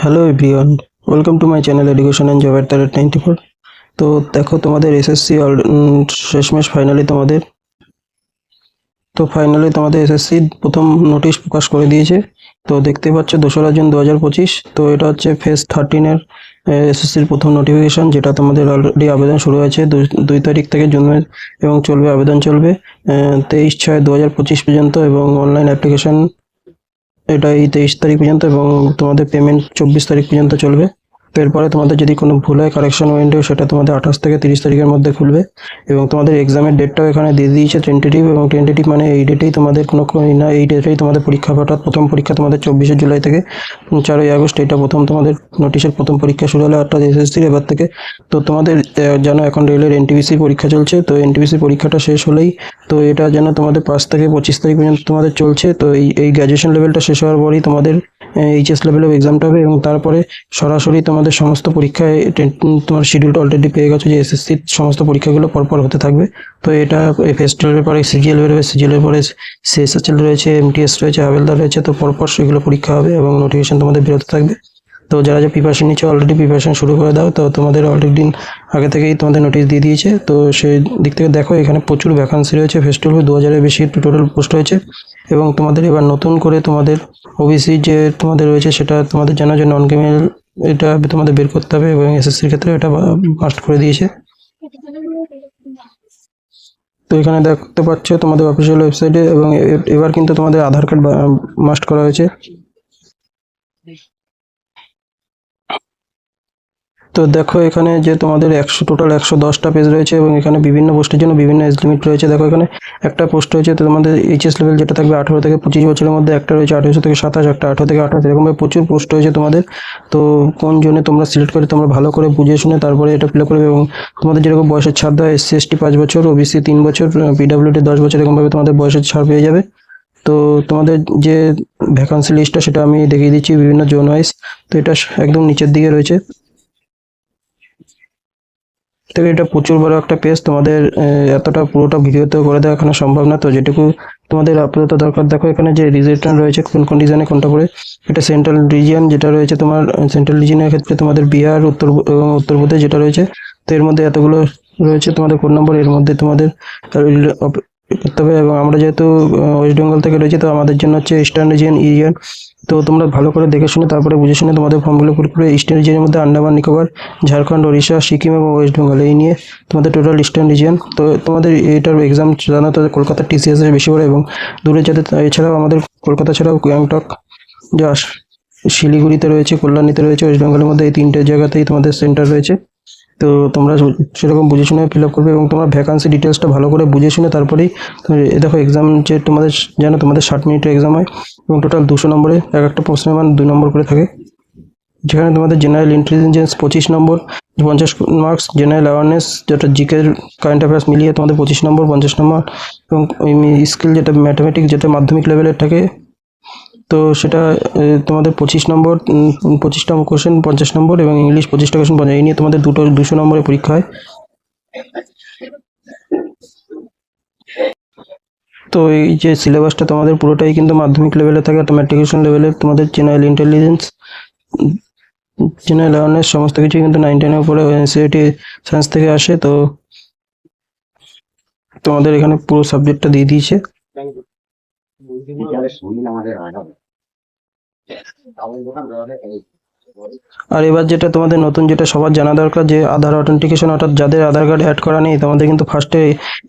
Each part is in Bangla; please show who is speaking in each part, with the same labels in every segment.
Speaker 1: Hello everyone welcome to my channel education and job at rate ninety four তো দেখো তোমাদের এসএসসি শেষমেশ ফাইনালি তোমাদের। তো ফাইনালি তোমাদের এসএসসি প্রথম নোটিশ প্রকাশ করে দিয়েছে। তো দেখতে পাচ্ছ দোসরা জুন দু হাজার পঁচিশ, তো এটা হচ্ছে ফেজ থার্টিনের এসএসসির প্রথম নোটিফিকেশন যেটা তোমাদের অলরেডি আবেদন শুরু হয়েছে দুই- তারিখ থেকে জুনের এবং চলবে, আবেদন চলবে তেইশ ছয় দু পর্যন্ত, এবং অনলাইন অ্যাপ্লিকেশন এটা এই তেইশ তারিখ পর্যন্ত এবং তোমাদের পেমেন্ট চব্বিশ তারিখ পর্যন্ত চলবে। এরপরে তোমাদের যদি কোনো ভুল হয় কারেকশন উইন্ডো সেটা তোমাদের আঠাশ থেকে তিরিশ তারিখের মধ্যে খুলবে এবং তোমাদের এক্সামের ডেটটাও এখানে দিয়ে দিয়েছে টেন্টেটিভ এবং টেন্টেটিভ মানে এই ডেটেই তোমাদের কোনো না, এই ডেটেই তোমাদের পরীক্ষা হঠাৎ প্রথম পরীক্ষা তোমাদের চব্বিশে জুলাই থেকে চারই আগস্ট, এটা প্রথম তোমাদের নোটিশের প্রথম পরীক্ষা শুরু হলো অর্থাৎ এসএসসির এবার থেকে। তো তোমাদের জানো এখন রেলের এনটিপিসি পরীক্ষা চলছে, তো এনটিপিসি পরীক্ষাটা শেষ হলেই তো এটা যেন তোমাদের পাঁচ থেকে পঁচিশ তারিখ পর্যন্ত তোমাদের চলছে। তো এই এই গ্র্যাজুয়েশন লেভেলটা শেষ হওয়ার পরই তোমাদের এইচএস লেভেলের এক্সামটা হবে এবং তারপরে সরাসরি তোমাদের সমস্ত পরীক্ষায় তোমার শিডিউলটা অলরেডি পেয়ে গেছো যে এসএসসির সমস্ত পরীক্ষাগুলো পরপর হতে থাকবে। তো এটা ফেস্টিভ্যালের পরে সিজিএল বেরোবে সিজিএলের পরে সিএসএচএল রয়েছে এমটিএস রয়েছে হাবেলদার রয়েছে, তো পরপর সেগুলো পরীক্ষা হবে এবং নোটিফিকেশন তোমাদের বেরোতে থাকবে। তো যারা যে প্রিপারেশন নিচ্ছে অলরেডি প্রিপারেশন শুরু করে দাও, তো তোমাদের অলরেডি আগে থেকেই তোমাদের নোটিশ দিয়ে দিয়েছে। তো সেই দিক থেকে দেখো, এখানে প্রচুর ভ্যাকান্সি রয়েছে। ফেস্টিভ্যাল দু হাজারের বেশি টোটাল পোস্ট হয়েছে এবং তোমাদের এবার নতুন করে তোমাদের ওবিসি যে তোমাদের রয়েছে সেটা তোমাদের জানা যে নন ক্রিমিনাল এটা তোমাদের বের করতে হবে এবং এসএসসির ক্ষেত্রে এটা মাস্ট করে দিয়েছে। তো এখানে দেখতে পাচ্ছ তোমাদের অফিসিয়াল ওয়েবসাইটে এবং এবার কিন্তু তোমাদের আধার কার্ড মাস্ট করা হয়েছে। তো দেখো এখানে যে তোমাদের একশো টোটাল একশো দশটা পেজ রয়েছে এবং এখানে বিভিন্ন পোস্টের জন্য বিভিন্ন এজ লিমিট রয়েছে। দেখো এখানে একটা পোস্ট রয়েছে তোমাদের এইচএস লেভেল যেটা থাকবে আঠারো থেকে পঁচিশ বছরের মধ্যে, একটা রয়েছে আঠেরোশো থেকে সাতাশ, একটা আঠারো থেকে আঠাশ এরকমভাবে প্রচুর পোস্ট রয়েছে তোমাদের। তো কোন জন্য তোমরা সিলেক্ট করে তোমরা ভালো করে বুঝে শুনে তারপরে এটা ফিল করবে এবং তোমাদের যেরকম বয়সের ছাড় দেওয়া এসসি এসটি পাঁচ বছর ওবিসি তিন বছর পিডাব্লিউডি দশ বছর, এরকমভাবে তোমাদের বয়সের ছাড় পেয়ে যাবে। তো তোমাদের যে ভ্যাকান্সি লিস্টটা সেটা আমি দেখিয়ে দিচ্ছি বিভিন্ন জোন ওয়াইজ তো এটা একদম নিচের দিকে রয়েছে। তো এটা প্রচুর বড় একটা পেজ তোমাদের এতটা পুরোটা ভিডিওতে করে দেওয়া এখানে সম্ভব না। তো যেটুকু তোমাদের আপাতত দরকার, দেখো এখানে যে রিজিয়ন রয়েছে, কোন কোন রিজনে কোনটা করে এটা সেন্ট্রাল রিজিয়ন যেটা রয়েছে তোমার সেন্ট্রাল রিজিয়নের ক্ষেত্রে তোমাদের বিহার, উত্তর, এবং উত্তরপ্রদেশ যেটা রয়েছে, তো এর মধ্যে এতগুলো রয়েছে তোমাদের কোন নম্বর এর মধ্যে তোমাদের এবং আমরা যেহেতু ওয়েস্ট বেঙ্গল থেকে রয়েছে, তো আমাদের জন্য হচ্ছে ইস্টার্ন রিজিয়ন ইরিয়ান তো তোমরা ভালো করে দেখে শুনে, তারপরে বুঝে শুনে তোমাদের ফর্মগুলো পুরো করে ইস্টার্ন রিজিয়নের মধ্যে আন্দামান নিকোবর ঝাড়খণ্ড ওড়িশা সিকিম এবং ওয়েস্ট বেঙ্গল এই নিয়ে তোমাদের টোটাল ইস্টার্ন রিজিয়ন তো তোমাদের এটার এক্সাম সাধারণত কলকাতা টিসিএস এর বেশি পড়ে এবং দূরে যাতে, এছাড়াও আমাদের কলকাতা ছাড়াও গ্যাংটক যা শিলিগুড়িতে রয়েছে, কল্যাণীতে রয়েছে ওয়েস্ট বেঙ্গলের মধ্যে এই তিনটে জায়গাতেই তোমাদের সেন্টার রয়েছে। তো তোমরা সেরকম বুঝে শুনে ফিল আপ করবে এবং তোমরা ভ্যাকান্সি ডিটেলসটা ভালো করে বুঝে শুনে তারপরেই দেখো এক্সাম যে তোমাদের যেন তোমাদের ষাট মিনিটের এক্সাম হয় এবং টোটাল দুশো নম্বরে এক একটা প্রশ্নের মান দুই নম্বর করে থাকে। যেখানে তোমাদের জেনারেল ইন্টেলিজেন্স পঁচিশ নম্বর, পঞ্চাশ মার্কস জেনারেল অ্যাওয়ারনেস যেটা জিকের কারেন্ট অ্যাফেয়ার্স মিলিয়ে তোমাদের পঁচিশ নম্বর, পঞ্চাশ নম্বর এবং স্কিল যেটা ম্যাথামেটিক্স যেটা মাধ্যমিক লেভেলের থাকে তো সেটা তোমাদের পঁচিশ নম্বর পঁচিশটা কোশ্চেন পঞ্চাশ নম্বর এবং ইংলিশ পঁচিশটা কোশ্চেন পঞ্চাশ এই নিয়ে তোমাদের দুটো, দুশো নম্বরের পরীক্ষা হয়। তো এই যে সিলেবাসটা তোমাদের পুরোটাই কিন্তু মাধ্যমিক লেভেলে থাকে ম্যাট্রিকুলেশন লেভেলে তোমাদের জেনারেল ইন্টেলিজেন্স জেনারেল অ্যাওয়ারনেস সমস্ত কিছুই কিন্তু নাইন টেনের উপরে এনসিআরটি সায়েন্স থেকে আসে। তো তোমাদের এখানে পুরো সাবজেক্টটা দিয়ে দিয়েছে। আর এবার যেটা তোমাদের নতুন যেটা সবার জানা দরকার যে আধার অথেন্টিকেশন অর্থাৎ যাদের আধার কার্ড অ্যাড করা নেই তোমাদের কিন্তু ফার্স্টে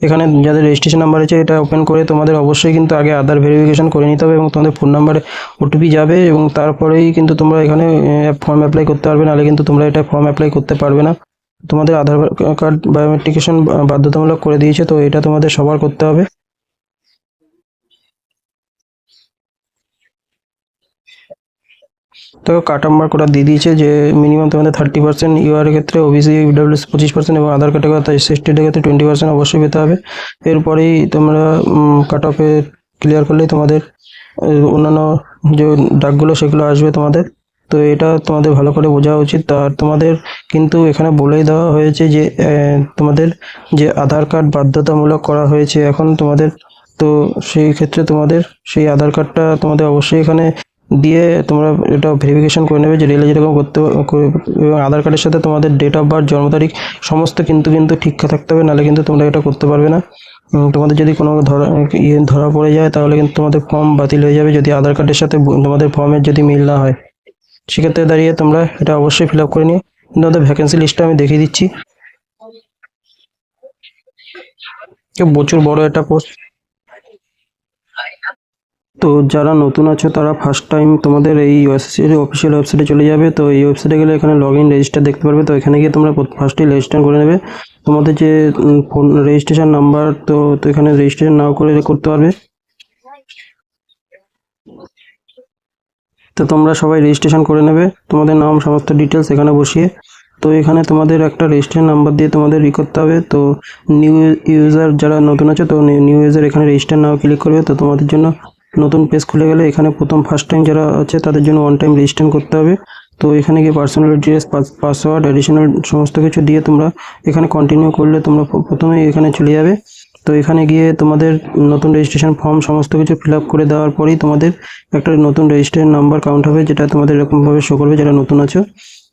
Speaker 1: এখানে যাদের রেজিস্ট্রেশন নাম্বার আছে এটা ওপেন করে তোমাদের অবশ্যই কিন্তু আগে আধার ভেরিফিকেশন করে নিতে হবে এবং তোমাদের ফোন নাম্বারে ওটিপি যাবে এবং তারপরেই কিন্তু তোমরা এখানে ফর্ম অ্যাপ্লাই করতে পারবে নাহলে কিন্তু তোমরা এটা ফর্ম অ্যাপ্লাই করতে পারবে না। তোমাদের আধার কার্ড বায়োমেট্রিকেশন বাধ্যতামূলক করে দিয়েছে তো এটা তোমাদের সবার করতে হবে। তো কাট মার্ক ওরা দিয়ে দিয়েছে যে মিনিমাম তোমাদের থার্টি পার্সেন্ট ইউআর এর ক্ষেত্রে ওবিসি ইডাব্লিউএস পঁচিশ পার্সেন্ট এবং আধার কার্ডের কথা এসএসটির ক্ষেত্রে টোয়েন্টি পার্সেন্ট অবশ্যই পেতে হবে। এরপরেই তোমরা কাট অফে ক্লিয়ার করলেই তোমাদের অন্যান্য যে ডাকগুলো সেগুলো আসবে তোমাদের। তো এটা তোমাদের ভালো করে বোঝা উচিত। আর তোমাদের কিন্তু এখানে বলেই দেওয়া হয়েছে যে তোমাদের যে আধার কার্ড বাধ্যতামূলক করা হয়েছে এখন তোমাদের, তো সেই ক্ষেত্রে তোমাদের সেই আধার কার্ডটা তোমাদের অবশ্যই এখানে দিয়ে তোমরা এটা ভেরিফিকেশন করে নেবে যে রেলে যেরকম করতে এবং আধার কার্ডের সাথে তোমাদের ডেট অফ বার্থ জন্ম তারিখ সমস্ত কিন্তু কিন্তু ঠিক থাকতে হবে, নাহলে কিন্তু তোমরা এটা করতে পারবে না। তোমাদের যদি কোনো ধরা ইয়ে ধরা পড়ে যায়, তাহলে কিন্তু তোমাদের ফর্ম বাতিল হয়ে যাবে যদি আধার কার্ডের সাথে তোমাদের ফর্মের যদি মিল না হয়। সেক্ষেত্রে দাঁড়িয়ে তোমরা এটা অবশ্যই ফিল আপ করে নিও। কিন্তু আমাদের ভ্যাকেন্সি লিস্টটা আমি দেখিয়ে দিচ্ছি। প্রচুর বড় একটা পোস্ট তো যারা নতুন আছো, তারা ফার্স্ট টাইম তোমাদের এই ওএসএসসির অফিসিয়াল ওয়েবসাইটে চলে যাবে। তো এই ওয়েবসাইটে গেলে এখানে লগ ইন রেজিস্টার দেখতে পারবে। তো এখানে গিয়ে তোমরা ফার্স্টেই রেজিস্টার করে নেবে। তোমাদের যে ফোন রেজিস্ট্রেশন নাম্বার তো তো এখানে রেজিস্ট্রেশন নাও করে করতে পারবে। তো তোমরা সবাই রেজিস্ট্রেশন করে নেবে। তোমাদের নাম, সমস্ত ডিটেলস এখানে বসিয়ে। তো এখানে তোমাদের একটা রেজিস্ট্রেশন নাম্বার দিয়ে তোমাদের ই করতে হবে। তো নিউ ইউজার যারা নতুন আছে, তো নিউ ইউজার এখানে রেজিস্টার নাও ক্লিক করবে। তো তোমাদের জন্য নতুন পেজ খুলে গেলে এখানে প্রথম ফার্স্ট টাইম যারা আছে, তাদের জন্য ওয়ান টাইম রেজিস্টার করতে হবে। তো এখানে গিয়ে পার্সোনাল ডিটেলস পাসওয়ার্ড অ্যাডিশনাল সমস্ত কিছু দিয়ে তোমরা এখানে কন্টিনিউ করলে তোমরা প্রথমেই এখানে চলে যাবে। তো এখানে গিয়ে তোমাদের নতুন রেজিস্ট্রেশন ফর্ম সমস্ত কিছু ফিল করে দেওয়ার পরেই তোমাদের একটা নতুন রেজিস্ট্রেশন নাম্বার কাউন্ট হবে, যেটা তোমাদের এরকমভাবে শো করবে যারা নতুন আছো।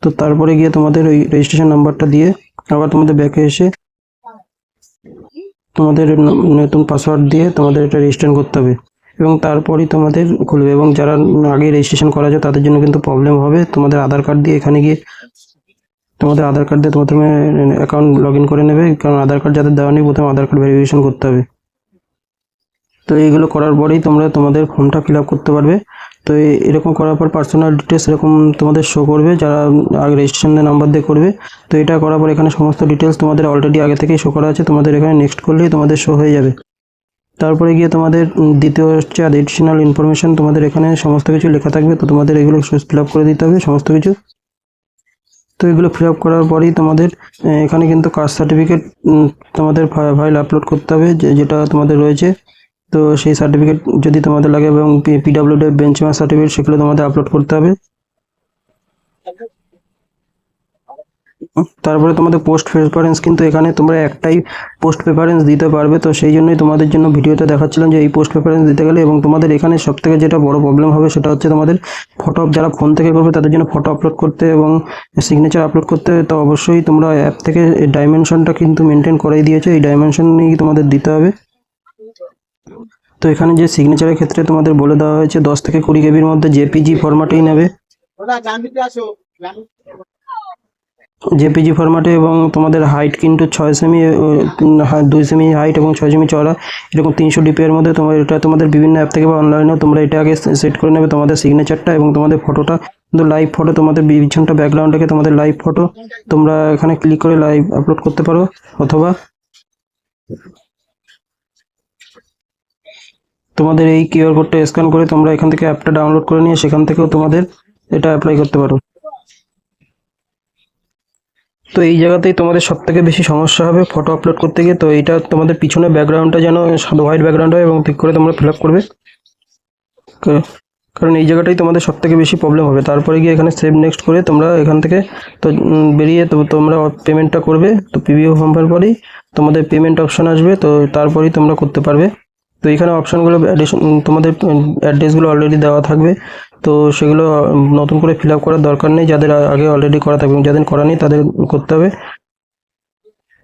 Speaker 1: তো তারপরে গিয়ে তোমাদের ওই রেজিস্ট্রেশন নাম্বারটা দিয়ে আবার তোমাদের ব্যাকে এসে তোমাদের নতুন পাসওয়ার্ড দিয়ে তোমাদের এটা রেজিস্ট্রেশন করতে হবে। এবং তারপরেই তোমাদের খুলবে এবং যারা আগে রেজিস্ট্রেশন করা আছে তাদের জন্য কিন্তু প্রবলেম হবে। তোমাদের আধার কার্ড দিয়ে এখানে গিয়ে তোমাদের আধার কার্ড দিয়ে প্রথমে অ্যাকাউন্ট লগ করে নেবে। কারণ আধার কার্ড যাদের দেওয়া নেই, প্রথমে আধার কার্ড ভেরিফিকেশন করতে হবে। তো এইগুলো করার পরেই তোমরা তোমাদের ফর্মটা ফিল করতে পারবে। তো এরকম করার পর পার্সোনাল ডিটেলস এরকম তোমাদের শো করবে, যারা আগে রেজিস্ট্রেশনের নাম্বার দিয়ে করবে। তো এটা করার পর এখানে সমস্ত ডিটেলস তোমাদের অলরেডি আগে থেকেই শো করা আছে। তোমাদের এখানে নেক্সট করলেই তোমাদের শো হয়ে যাবে। তারপরে গিয়ে তোমাদের দ্বিতীয় হচ্ছে অ্যাডিশনাল ইনফরমেশন তোমাদের এখানে সমস্ত কিছু লেখা থাকবে। তো তোমাদের এগুলো ফিল করে দিতে হবে সমস্ত কিছু। তো এগুলো ফিল আপ করার পরেই তোমাদের এখানে কিন্তু কাস্ট সার্টিফিকেট তোমাদের ফাইল আপলোড করতে হবে যেটা তোমাদের রয়েছে। তো সেই সার্টিফিকেট যদি তোমাদের লাগে এবং পিডাব্লিউডি বেঞ্চমার্ক সার্টিফিকেট সেগুলো তোমাদের আপলোড করতে হবে। তারপরে তোমাদের পোস্ট প্রেফারেন্স কিন্তু এখানে তোমরা একটাই পোস্ট প্রেফারেন্স দিতে পারবে। তো সেই জন্যই তোমাদের জন্য ভিডিওতে দেখাচ্ছিলাম যে এই পোস্ট প্রেফারেন্স দিতে গেলে এবং তোমাদের এখানে সব থেকে যেটা বড় প্রবলেম হবে সেটা হচ্ছে তোমাদের ফটো যারা ফোন থেকে করবে তাদের জন্য ফটো আপলোড করতে এবং সিগনেচার আপলোড করতে। তো অবশ্যই তোমরা অ্যাপ থেকে ডাইমেনশনটা কিন্তু মেনটেন করেই দিয়েছ। এই ডাইমেনশন নিয়েই তোমাদের দিতে হবে। তো এখানে যে সিগনেচারের ক্ষেত্রে তোমাদের বলে দেওয়া হয়েছে দশ থেকে কুড়ি কেবির মধ্যে জেপিজি ফরম্যাটেই নেবে
Speaker 2: ওরা গান দিতে আসো গান
Speaker 1: জেপিজি ফরম্যাটে এবং তোমাদের হাইট কিন্তু ছয় সেমি দুই সেমি হাইট এবং ছয় সেমি চওড়া। এরকম তিনশো ডিপি এর মধ্যে তোমার, এটা তোমাদের বিভিন্ন অ্যাপ থেকে বা অনলাইনেও তোমরা এটা আগে সেট করে নেবে তোমাদের সিগনেচারটা এবং তোমাদের ফটোটা কিন্তু লাইভ ফটো তোমাদের পিছনটা ব্যাকগ্রাউন্ড থেকে তোমাদের লাইভ ফটো তোমরা এখানে ক্লিক করে লাইভ আপলোড করতে পারো অথবা তোমাদের এই কিউআর কোডটা স্ক্যান করে তোমরা এখান থেকে অ্যাপটা ডাউনলোড করে নিয়ে সেখান থেকেও তোমাদের এটা অ্যাপ্লাই করতে পারো। তো এই জায়গাতেই তোমাদের সব থেকে বেশি সমস্যা হবে ফটো আপলোড করতে গিয়ে। তো এটা তোমাদের পিছনে ব্যাকগ্রাউন্ডটা যেন, সাদা হোয়াইট ব্যাকগ্রাউন্ড হয় এবং ঠিক করে তোমরা ফিল আপ করবে। কারণ এই জায়গাটাই তোমাদের সব থেকে বেশি প্রবলেম হবে। তারপরে গিয়ে এখানে সেভ নেক্সট করে তোমরা এখান থেকে তো বেরিয়ে তো তোমরা পেমেন্টটা করবে। তো পিভিও হওয়ার পরেই তোমাদের পেমেন্ট অপশন আসবে। তো তারপরেই তোমরা করতে পারবে। তো এখানে অপশনগুলো তোমাদের অ্যাড্রেসগুলো অলরেডি দেওয়া থাকবে। তো সেগুলো নতুন করে ফিল করার দরকার নেই। যাদের আগে অলরেডি করা থাকবে, যাদের করা নেই, তাদের করতে হবে।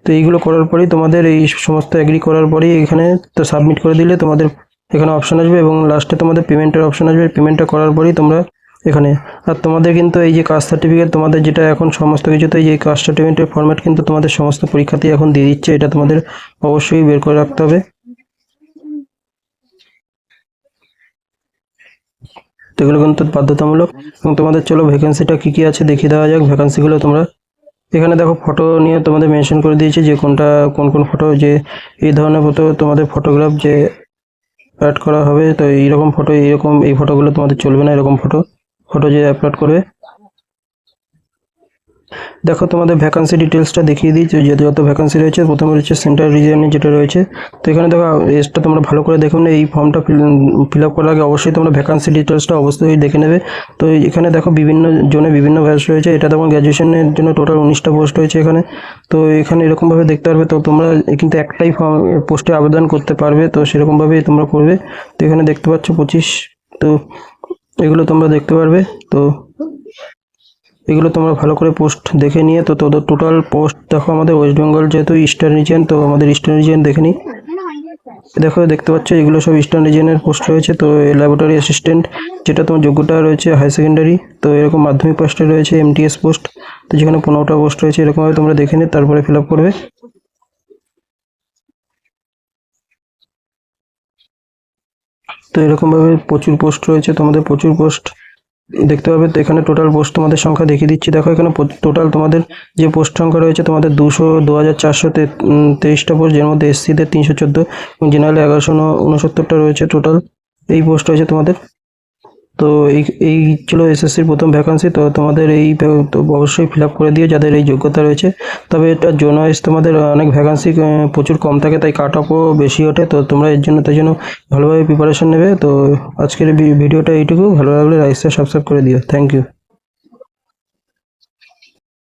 Speaker 1: তো এইগুলো করার পরেই তোমাদের এই সমস্ত এগ্রি করার পরেই এখানে তো সাবমিট করে দিলে তোমাদের এখানে অপশন আসবে এবং লাস্টে তোমাদের পেমেন্টের অপশন আসবে। পেমেন্টটা করার পরেই তোমরা এখানে, আর তোমাদের কিন্তু এই যে কাস্ট সার্টিফিকেট তোমাদের যেটা এখন সমস্ত কিছুতে এই কাস্ট সার্টিফিকেটের ফরম্যাট কিন্তু তোমাদের সমস্ত পরীক্ষাতেই এখন দিয়ে দিচ্ছে। এটা তোমাদের অবশ্যই বের করে রাখতে হবে। এগুলো কিন্তু বাধ্যতামূলক। এবং তোমাদের চলো ভ্যাকেন্সিটা কী কী আছে দেখিয়ে দেওয়া যাক। ভ্যাকেন্সিগুলো তোমরা এখানে দেখো ফটো নিয়ে তোমাদের মেনশন করে দিয়েছে যে কোনটা, কোন কোন ফটো যে এই ধরনের ফটো তোমাদের ফটোগ্রাফ যে অ্যাড করা হবে, তো এইরকম ফটো এইরকম, এই ফটোগুলো তোমাদের চলবে না, এরকম ফটো ফটো যে আপলোড করবে। দেখো, তোমাদের ভ্যাকান্সি ডিটেলসটা দেখিয়ে দিই, যে যত ভ্যাকান্সি রয়েছে, প্রথমে রয়েছে সেন্ট্রাল রিজিয়নে যেটা রয়েছে। তো এখানে দেখো এজটা তোমরা ভালো করে দেখো না, এই ফর্মটা ফিল আপ করার আগে অবশ্যই তোমরা ভ্যাকান্সি ডিটেলসটা অবশ্যই দেখে নেবে। তো এখানে দেখো, বিভিন্ন জনে বিভিন্ন ব্যাচ রয়েছে, এটা তোমার গ্র্যাজুয়েশনের জন্য টোটাল উনিশটা পোস্ট রয়েছে এখানে। তো এখানে এরকমভাবে দেখতে পারবে, তো তোমরা কিন্তু একটাই পোস্টে আবেদন করতে পারবে, তো সেরকমভাবেই তোমরা করবে। তো এখানে দেখতে পাচ্ছ পঁচিশ, তো এগুলো তোমরা দেখতে পারবে, তো এগুলো তোমরা ভালো করে পোস্ট দেখে নিয়ে, তো তোদের টোটাল পোস্ট দেখো আমাদের ওয়েস্ট বেঙ্গল যেহেতু ইস্টার্ন রিজিয়ন তো আমাদের ইস্টার্ন রিজিয়ন দেখে নিই। দেখো, দেখতে পাচ্ছ, এগুলো সব ইস্টার্ন রিজিয়নের পোস্ট রয়েছে, তো ল্যাবরেটরি অ্যাসিস্ট্যান্ট যেটা তোমার যোগ্যতা রয়েছে হাই সেকেন্ডারি তো এরকম মাধ্যমিক পোস্টে রয়েছে এমটিএস পোস্ট তো যেখানে পনেরোটা পোস্ট রয়েছে, এরকমভাবে তোমরা দেখে নিয়ে, তারপরে ফিল করবে। তো এরকমভাবে প্রচুর পোস্ট রয়েছে, তোমাদের প্রচুর পোস্ট দেখতে পাবে তো এখানে টোটাল পোস্ট তোমাদের সংখ্যা দেখিয়ে দিচ্ছি। দেখো এখানে টোটাল তোমাদের যে পোস্ট সংখ্যা রয়েছে, তোমাদের দুশো দু হাজার চারশো তেইশটা পোস্ট যার মধ্যে এসসিদের তিনশো চোদ্দ জেনারেলে এগারোশো উনসত্তরটা রয়েছে টোটাল এই পোস্ট রয়েছে তোমাদের তো এই এই ছিল এসএসসির প্রথম ভ্যাকান্সি তো তোমাদের এই তো অবশ্যই ফিল করে দিও যাদের এই যোগ্যতা রয়েছে। তবে এটা জোন ওয়াইজ তোমাদের অনেক ভ্যাকান্সি প্রচুর কম থাকে, তাই কাট অফও বেশি ওঠে, তো তোমরা এর জন্য তাই জন্য ভালোভাবে প্রিপারেশন নেবে। তো আজকের ভিডিওটা এইটুকু, ভালো লাগলে লাইক সাবস্ক্রাইব করে দিও। Thank you